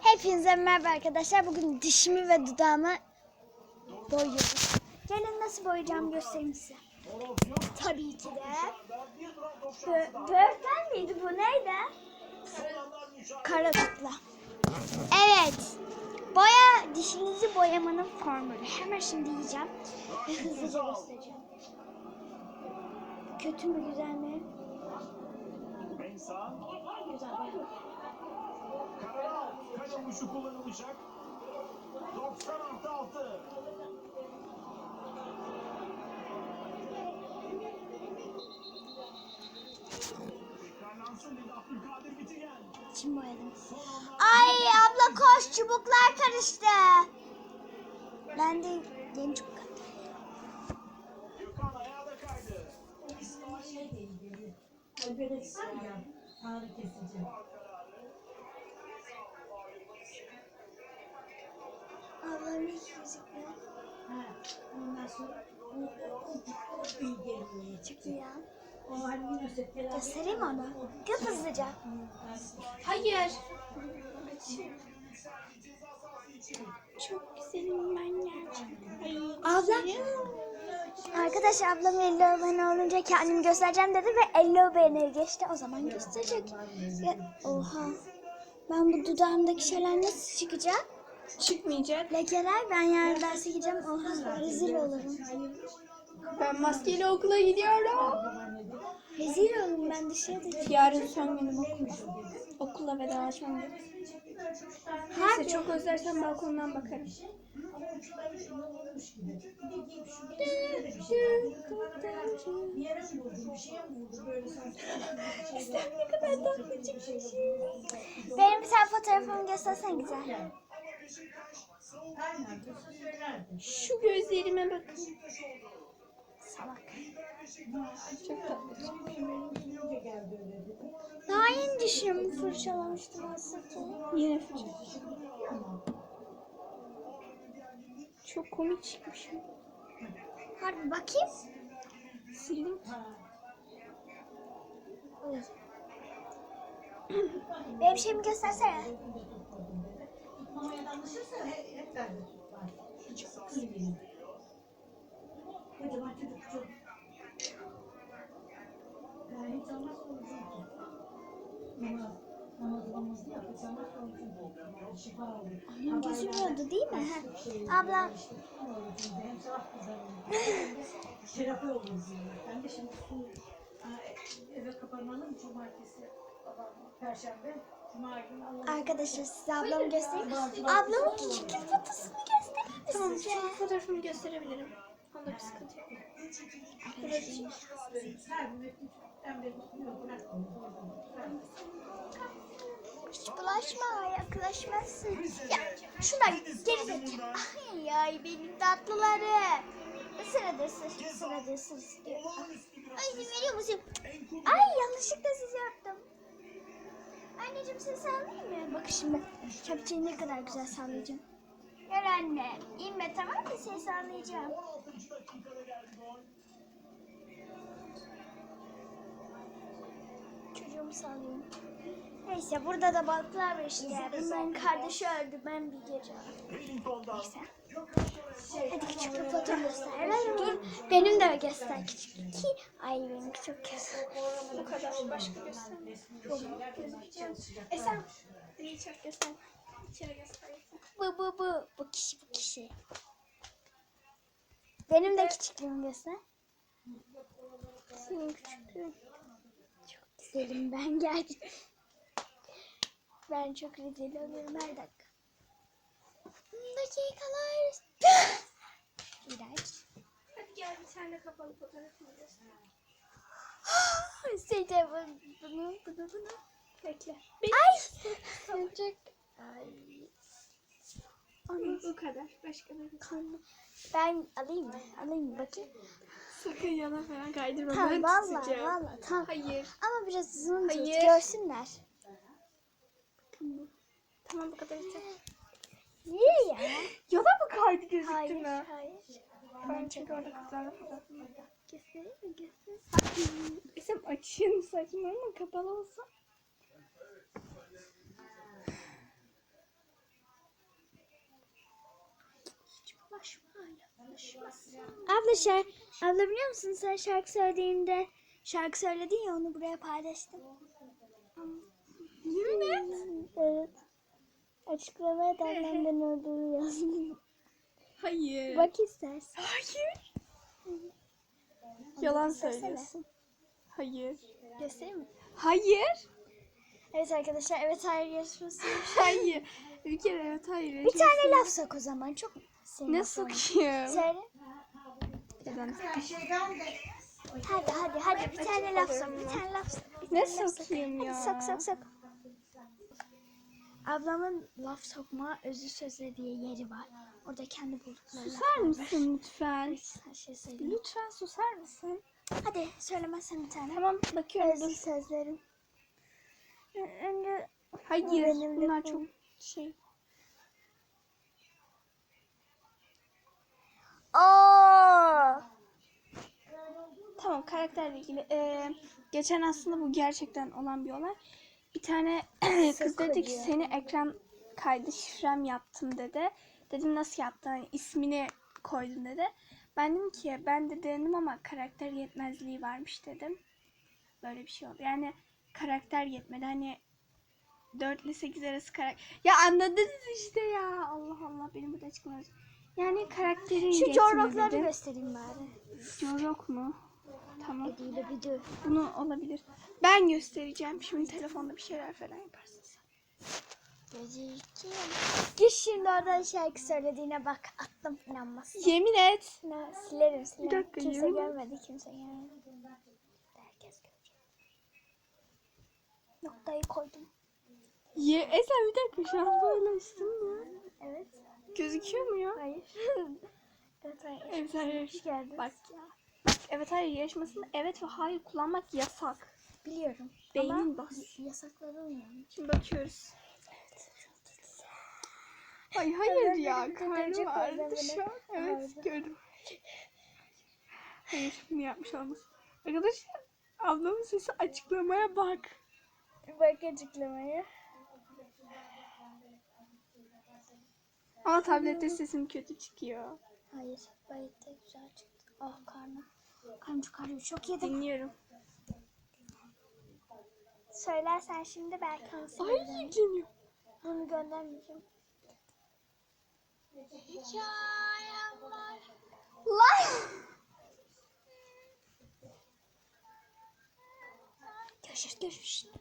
Hepinize merhaba arkadaşlar. Bugün dişimi ve dudağımı boyuyoruz. Gelin nasıl boyayacağım göstereyim size. Tabii ki de. Bö böğürtlen miydi bu neydi? Karadutla. Evet. Boya dişinizi boyamanın formülü. Hemen şimdi yiyeceğim ve hızlıca göstereceğim. Kötü mü güzel mi? Mensah, Güzel boya. Karadağ, kale vuruşu kullanılacak. 90 artı 6. Tekrarlansın dedi Abdülkadir Bitigen. Kim boyadım? Ay abla koş çubuklar karıştı. Ben de yeni çubuk Gökhan ayağa da kaydı. var ya, ağrı kesici. Hiç gözükmüyor. Ha, ondan sonra o. Çıktı ya. Göstereyim onu. Gör hızlıca. Hayır. Çok güzelim ben gerçekten. Ablam. Arkadaş ablam 50 abone olunca kendim göstereceğim dedi ve 50 abone geçti. O zaman gösterecek. Ya, oha. Ben bu dudağımdaki şeyler nasıl çıkacak? Çıkmayacak. Lekeler ben yarın derse gideceğim. Oha rezil olurum. Ben maskeyle okula gidiyorum. Rezil olurum ben dışarıda. Yarın son günüm okul. Okula vedalaşmam gerek. Neyse çok özlersem balkondan bakarım. Benim bir tane fotoğrafımı göstersen güzel. Şu gözlerime bakın. Salak. Çok tatlı. Daha yeni dişimi fırçalamıştım aslında. Yine fırça. Çok komik çıkmışım. Harbi bakayım. Sildim. Benim şeyimi göstersene. Mamaya danışırsa hep, hep bende var. Çok kız gibi. Kocaman çocuk çok. Yani hiç olmazsa olsun ki. Namaz, namaz namazı yap, hiç olmazsa olsun ki. Şifa. Annem gözükmüyordu değil mi? Ha. Abla. hem sevap kazanır. Terapi diyorlar. Ben de şimdi aa, eve kapanmalı mı cumartesi, perşembe, Arkadaşlar size ablamı göstereyim. Ablamın küçük fotosunu göstereyim mi Tamam size? şu fotoğrafımı gösterebilirim. Onda bir sıkıntı yok. Hiç bulaşma yaklaşmazsın. Ya şundan geri zekalı. Ay ay benim tatlılarım. Sırada ısır, sırada ısır istiyor. Ay veriyor musun? Ay yanlışlıkla yaptım. Anneciğim seni sallayayım mı? Bak şimdi kepçeyi ne kadar güzel sallayacağım. Gel anne. İnme tamam mı? Seni sallayacağım. 16. dakikada geldi gol. Çocuğumu sallayayım. Neyse burada da balıklar var işte. Bunların kardeşi öldü ben bir gece. Neyse. Hadi küçük bir foto göster. Dur benim de göster küçük. Ki ay benimki çok kötü. Bu kadar başka. İyi çok göster. İçeri göster. Bu bu bu. Bu kişi bu kişi. Benim de küçüklüğümü göster. Senin küçüklüğün. Çok güzelim ben geldim. Ben çok rezil oluyorum her dakika. Dakikalar. İğrenç. Hadi gel bir tane kapalı fotoğrafını göster. Sece bunu bunu bunu bunu. Bekle. Ay. Çok. Ay. Ama bu kadar. Başka bir şey. Kanlı. Ben alayım mı? Alayım mı? Bakayım. Sakın yana falan kaydırma. Tamam ben valla tutacağım. valla tamam. Hayır. Ama biraz zoom tut görsünler. Tamam bu kadar yeter. Niye ya? Yana mı kaydı gözüktü mü? hayır. Ben çünkü orada kızlarla fotoğrafım Kesinlikle kesin. İsim açayım saçma ama kapalı olsa. Hiç Abla şarkı, abla biliyor musun sen şarkı söylediğinde şarkı söyledin ya onu buraya paylaştım. Açıklamaya da annemden olduğunu yazdım. Hayır. Bak istersen. Hayır. Yalan söylüyorsun. Hayır. Göstereyim mi? Hayır. Evet arkadaşlar evet hayır yarışması. Hayır. Bir kere evet hayır. Bir tane laf sok o zaman çok senin Ne sokayım? Söyle. Neden? Hadi hadi hadi bir tane laf sok. Bir tane laf sok. Ne sokayım ya? Hadi sok sok sok. Ablamın laf sokma özü sözleri diye yeri var. Orada kendi buldukları Susar mısın lütfen? Her şey söyleyeyim. Lütfen susar mısın? Hadi söylemezsen bir tane. Tamam bakıyorum. Özlü sözlerim. Önce Hayır. Benim Bunlar çok şey. Aa! Tamam karakterle ilgili. Ee, geçen aslında bu gerçekten olan bir olay. Bir tane kız dedi ki seni ekran kaydı şifrem yaptım dedi. Dedim nasıl yaptın? Hani ismini koydun dedi. Ben dedim ki ben de denedim ama karakter yetmezliği varmış dedim. Böyle bir şey oldu. Yani karakter yetmedi. Hani 4 ile 8 arası karakter. Ya anladınız işte ya. Allah Allah benim burada açıklamam. Yani karakterin Şu yetmedi coğrafları dedim. göstereyim bari. Jorok mu? Tamam. Bir. Bunu olabilir. Ben göstereceğim. Şimdi telefonda bir şeyler falan yaparsın sen. Gir şimdi oradan şarkı söylediğine bak. Attım inanmazsın. Yemin et. Ne, silerim silerim. dakika, kimse yemin et. görmedi kimse görmedi. Herkes görecek. Noktayı koydum. Ye e sen bir dakika şu an böyle açtın mı? Evet. Gözüküyor mu ya? Hayır. evet hayır. Evet hayır. Hoş geldin. Bak ya. Evet hayır yarışmasında evet ve hayır kullanmak yasak. Biliyorum. Beynin bas. yasaklanılmıyor. Şimdi bakıyoruz. Ay hayır ya Evet, karnım görecek ağrıdı şu an. Evet gördüm. Hayır bunu yapmış olmasın. Arkadaşlar ablamın sesi açıklamaya bak. Bak açıklamaya. Ama tablette sesim kötü çıkıyor. Hayır. Gayet de güzel çıktı. Ah karnım. Karnım çok ağrıyor. Çok yedim. Dinliyorum. Söylersen şimdi belki onu Ay söylerim. dinliyorum. Bunu göndermeyeceğim. Hikayem var. Lan! Görüşürüz görüşürüz.